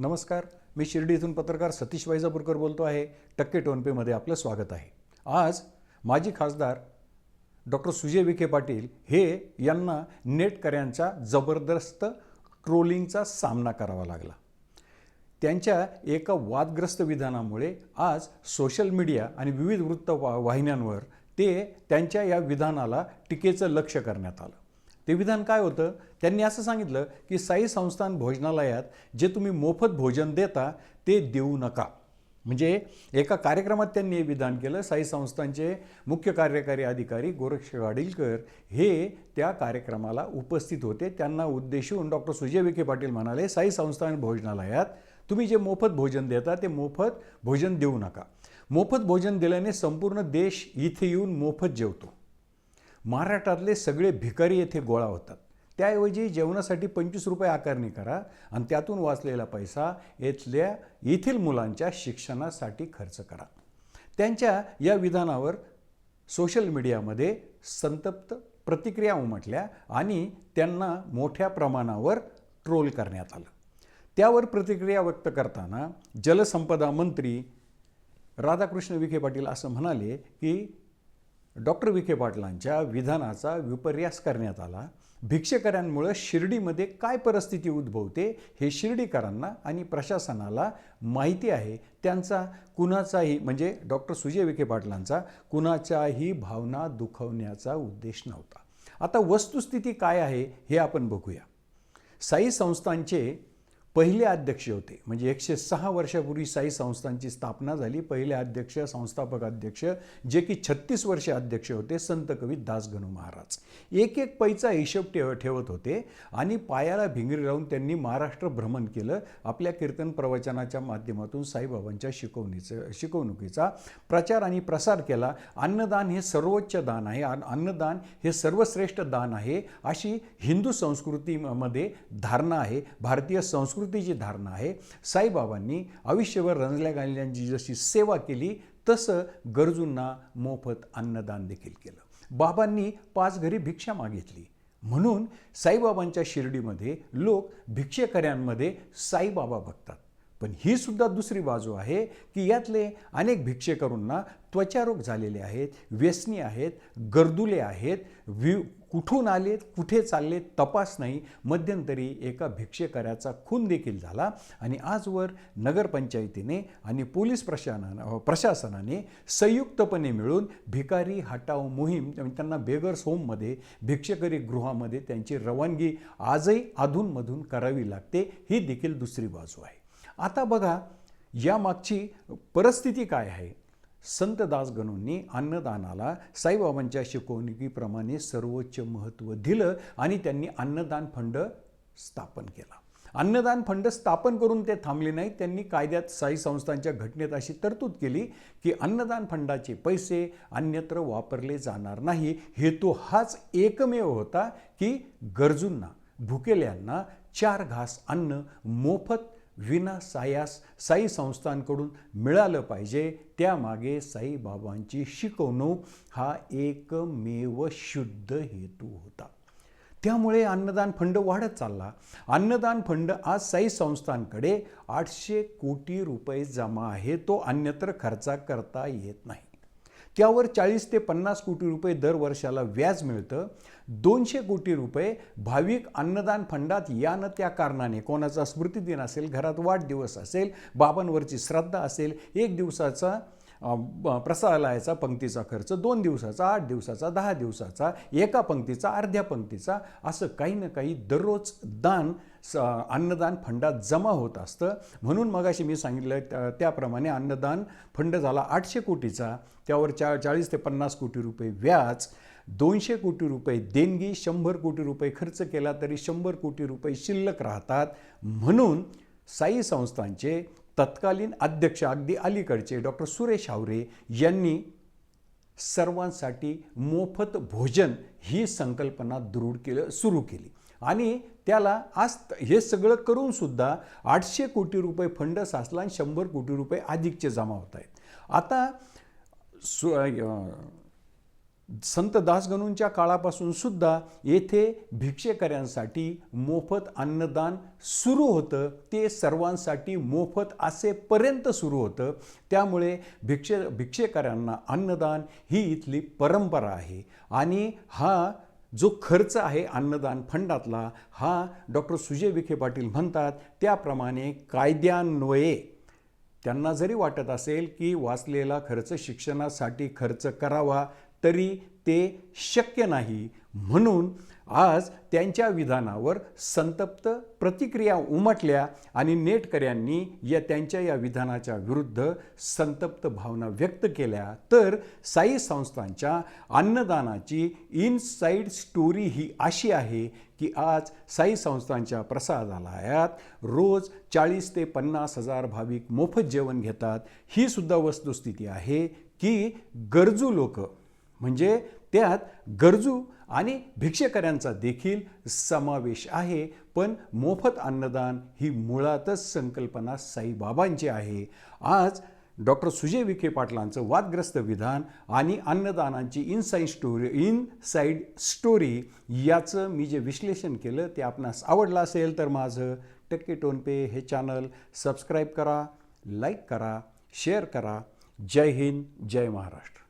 नमस्कार मी शिर्डी इथून पत्रकार सतीश वैजापूरकर बोलतो आहे. टक्के टोनपेमध्ये आपलं स्वागत आहे. आज माजी खासदार डॉक्टर सुजय विखे पाटील हे यांना नेटकऱ्यांचा जबरदस्त ट्रोलिंगचा सामना करावा लागला. त्यांच्या एका वादग्रस्त विधानामुळे आज सोशल मीडिया आणि विविध वृत्त वा वाहिन्यांवर ते त्यांच्या या विधानाला टीकेचं लक्ष करण्यात आलं. ते विधान काय होतं? त्यांनी असं सांगितलं की साई संस्थान भोजनालयात जे तुम्ही मोफत भोजन देता ते देऊ नका. म्हणजे एका कार्यक्रमात त्यांनी हे विधान केलं. साई संस्थांचे मुख्य कार्यकारी अधिकारी गोरक्ष गाडीलकर हे त्या कार्यक्रमाला उपस्थित होते. त्यांना उद्देशून डॉक्टर सुजय विखे पाटील म्हणाले साई संस्थान भोजनालयात तुम्ही जे मोफत भोजन देता ते मोफत भोजन देऊ नका. मोफत भोजन दिल्याने संपूर्ण देश इथे येऊन मोफत जेवतो. महाराष्ट्रातले सगळे भिकारी येथे गोळा होतात. त्याऐवजी जेवणासाठी पंचवीस रुपये आकारणी करा आणि त्यातून वाचलेला पैसा येथल्या येथील मुलांच्या शिक्षणासाठी खर्च करा. त्यांच्या या विधानावर सोशल मीडियामध्ये संतप्त प्रतिक्रिया उमटल्या आणि त्यांना मोठ्या प्रमाणावर ट्रोल करण्यात आलं. त्यावर प्रतिक्रिया व्यक्त करताना जलसंपदा मंत्री राधाकृष्ण विखे पाटील असं म्हणाले की डॉक्टर विखे पाटलांच्या विधानाचा विपर्यास करण्यात आला. भिक्षेकऱ्यांमुळं शिर्डीमध्ये काय परिस्थिती उद्भवते हे शिर्डीकरांना आणि प्रशासनाला माहिती आहे. त्यांचा कुणाचाही म्हणजे डॉक्टर सुजय विखे पाटलांचा कुणाच्याही भावना दुखवण्याचा उद्देश नव्हता. आता वस्तुस्थिती काय आहे हे आपण बघूया. साई संस्थांचे पहिले अध्यक्ष होते. म्हणजे एकशे सहा वर्षापूर्वी साई संस्थांची स्थापना झाली. पहिले अध्यक्ष संस्थापक अध्यक्ष जे की छत्तीस वर्ष अध्यक्ष होते संत कवी दासगणू महाराज. एक एक पैचा हिशोब ठेव ठेवत होते आणि पायाला भिंगरी लावून त्यांनी महाराष्ट्र भ्रमण केलं. आपल्या कीर्तन प्रवचनाच्या माध्यमातून साईबाबांच्या शिकवणीचं शिकवणुकीचा प्रचार आणि प्रसार केला. अन्नदान हे सर्वोच्च दान आहे. अन्नदान हे सर्वश्रेष्ठ दान आहे अशी हिंदू संस्कृतीमध्ये धारणा आहे. भारतीय संस्कृतीची धारणा आहे. साईबाबांनी आयुष्यभर रंजल्या गांजल्यांची जशी सेवा केली तसं गरजूंना मोफत अन्नदान देखील केलं. बाबांनी पाच घरी भिक्षा मागितली. म्हणून साईबाबांच्या शिर्डीमध्ये लोक भिक्षेकऱ्यांमध्ये साईबाबा बघतात. पण ही सुद्धा दुसरी बाजू आहे की यातले अनेक भिक्षेकरूंना त्वचारोग झालेले आहेत व्यसनी आहेत गर्दुले आहेत वि कुठून आलेत कुठे चालले तपास नाही. मध्यंतरी एका भिक्षेकऱ्याचा खून देखील झाला आणि आजवर नगरपंचायतीने आणि पोलीस प्रशासना प्रशासनाने संयुक्तपणे मिळून भिकारी हटाव मोहीम म्हणजे त्यांना बेगर्स होममध्ये भिक्षेकरी गृहामध्ये त्यांची रवानगी आजही अधूनमधून करावी लागते. ही देखील दुसरी बाजू आहे. आता बघा यामागची परिस्थिती काय आहे? संत दासगणूंनी अन्नदानाला साईबाबांच्या शिकवणुकीप्रमाणे सर्वोच्च महत्त्व दिलं आणि त्यांनी अन्नदान फंड स्थापन केला. अन्नदान फंड स्थापन करून ते थांबले नाहीत. त्यांनी कायद्यात साई संस्थांच्या घटनेत अशी तरतूद केली की अन्नदान फंडाचे पैसे अन्यत्र वापरले जाणार नाही. हेतू हाच एकमेव होता की गरजूंना भुकेल्यांना चार घास अन्न मोफत विना सायास साई संस्थांकडून मिळालं पाहिजे त्यामागे साईबाबांची शिकवणूक हा एकमेव शुद्ध हेतू होता. त्यामुळे अन्नदान फंड वाढत चालला. अन्नदान फंड आज साई संस्थांकडे आठशे कोटी रुपये जमा आहे तो अन्यत्र खर्चा करता येत नाही. त्यावर चाळीस ते पन्नास कोटी रुपये दर वर्षाला व्याज मिळतं. दोनशे कोटी रुपये भाविक अन्नदान फंडात या न त्या कारणाने. कोणाचा स्मृतिदिन असेल घरात वाढदिवस असेल बाबांवरची श्रद्धा असेल एक दिवसाचा अ, पंक्तीचा खर्च दोन दिवसाचा आठ दिवसाचा दहा दिवसाचा एका पंक्तीचा अर्ध्या पंक्तीचा असं काही ना काही दररोज दान स अन्नदान फंडात जमा होत असतं. म्हणून मगाशी मी सांगितलं त्याप्रमाणे अन्नदान फंड झाला आठशे कोटीचा त्यावर चा चाळीस ते पन्नास कोटी रुपये व्याज दोनशे कोटी रुपये देणगी शंभर कोटी रुपये खर्च केला तरी शंभर कोटी रुपये शिल्लक राहतात. म्हणून साई संस्थांचे तत्कालीन अध्यक्ष अगदी अलीकडचे डॉक्टर सुरेश हावरे यांनी सर्वांसाठी मोफत भोजन ही संकल्पना दृढ केलं सुरू केली. आणि त्याला आज हे सगळं करून सुद्धा आठशे कोटी रुपये फंड साचला आणि शंभर कोटी रुपये अधिकचे जमा होत आहेत. आता सु संत दासगणूंच्या काळापासून सुद्धा येथे भिक्षेकऱ्यांसाठी मोफत अन्नदान सुरू होतं. ते सर्वांसाठी मोफत असेपर्यंत सुरू होतं. त्यामुळे भिक्षे भिक्षेकऱ्यांना अन्नदान ही इथली परंपरा आहे. आणि हा जो खर्च आहे अन्नदान फंडातला हा डॉक्टर सुजय विखे पाटील म्हणतात त्याप्रमाणे कायद्यान्वये. त्यांना जरी वाटत असेल की वाचलेला खर्च शिक्षणासाठी खर्च करावा तरी ते शक्य नाही. म्हणून आज त्यांच्या विधानावर संतप्त प्रतिक्रिया उमटल्या आणि नेटकऱ्यांनी या त्यांच्या या विधानाच्या विरुद्ध संतप्त भावना व्यक्त केल्या. तर साई संस्थांच्या अन्नदानाची इनसाईड स्टोरी ही अशी आहे की आज साई संस्थांच्या प्रसादालयात रोज चाळीस ते पन्नास हजार भाविक मोफत जेवण घेतात. ही सुद्धा वस्तुस्थिती आहे की गरजू लोक म्हणजे त्यात गरजू आणि भिक्षेकऱ्यांचा देखील समावेश आहे. पण मोफत अन्नदान ही मुळातच संकल्पना साईबाबांची आहे. आज डॉक्टर सुजय विखे पाटलांचं वादग्रस्त विधान आणि अन्नदानांची inside story inside story याचं मी जे विश्लेषण केलं ते आपणास आवडलं असेल तर माझं टक्के टोनपे हे चॅनल सबस्क्राईब करा लाईक करा शेअर करा. जय हिंद जय महाराष्ट्र.